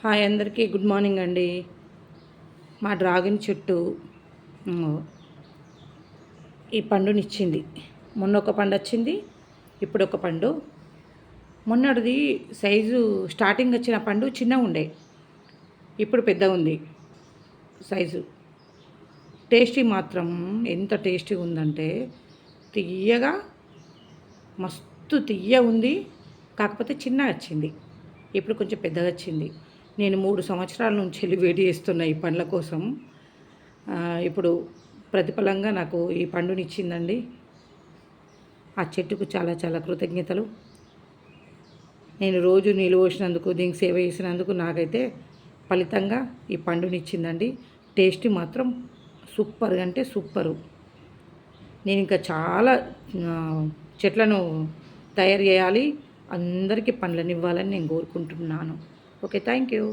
Hi అందరికీ good morning అండి. మా డ్రాగన్ చెట్టు ఈ పండునిచ్చింది. మొన్న ఒక పండు వచ్చింది ఇప్పుడు ఒక పండు. మొన్నటిది సైజు స్టార్టింగ్ వచ్చిన పండు చిన్నగా ఉండే ఇప్పుడు పెద్దగా ఉంది సైజు. టేస్టీ మాత్రం ఎంత టేస్టీ ఉందంటే తీయగా మస్తు తీయ ఉంది కాకపోతే చిన్న వచ్చింది. ఇప్పుడు కొంచెం పెద్దగా వచ్చింది. నేను మూడు సంవత్సరాల నుంచి వెళ్ళి చేస్తున్న ఈ పండ్ల కోసం ఇప్పుడు ప్రతిఫలంగా నాకు ఈ పండునిచ్చిందండి. ఆ చెట్టుకు చాలా చాలా కృతజ్ఞతలు. నేను రోజు నీళ్ళు పోసినందుకు దీనికి సేవ చేసినందుకు నాకైతే ఫలితంగా ఈ పండునిచ్చిందండి. టేస్ట్ మాత్రం సూపర్ అంటే సూపరు. నేను ఇంకా చాలా చెట్లను తయారు చేయాలి అందరికీ పండ్లను ఇవ్వాలని నేను కోరుకుంటున్నాను. Okay thank you.